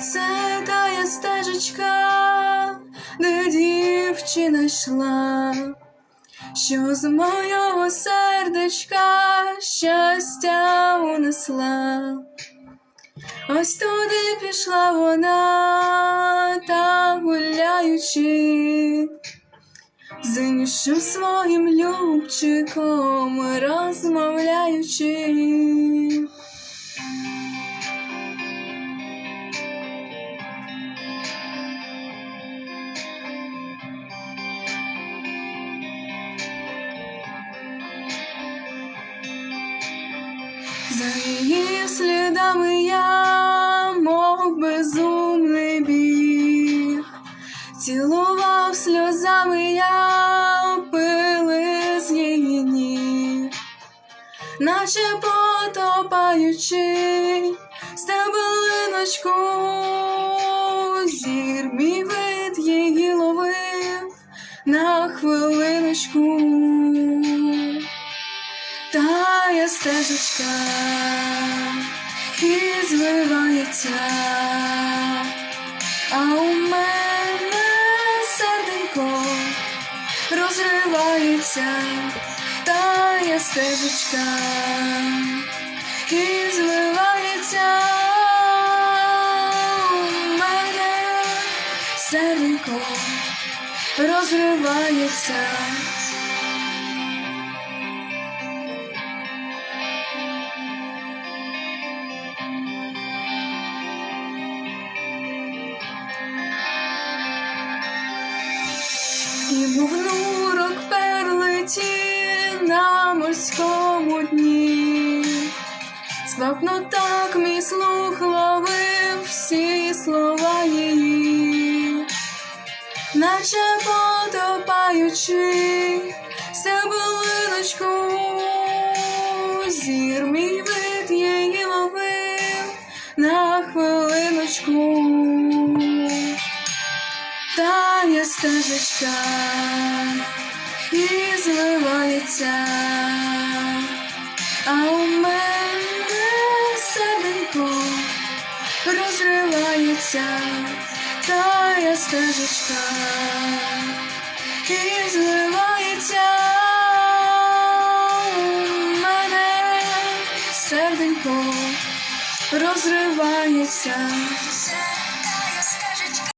Це тая стежечка, де дівчина йшла, що з мого сердечка щастя унесла. Ось туди пішла вона, та гуляючи, з іншим своїм любчиком розмовляючи. За її слідами я, мов безумний біг, цілував сльозами я пили з її ніг, наче потопаючи стебелиночку, зір мій вид її ловив на хвилиночку. Тая стежечка і звивається, а у мене серденько розривається, тая стежечка і звивається, мене серденько розривається. І був нурок перлиті на морському дні. Сквапно так мій слух ловив всі слова її, наче потопаючи стебелиночку, зір мій вид її ловив на хвилиночку. Тая стежечка і зливається, а у мене серденько розривається, тая стежечка і зливається, мене серденько розривається.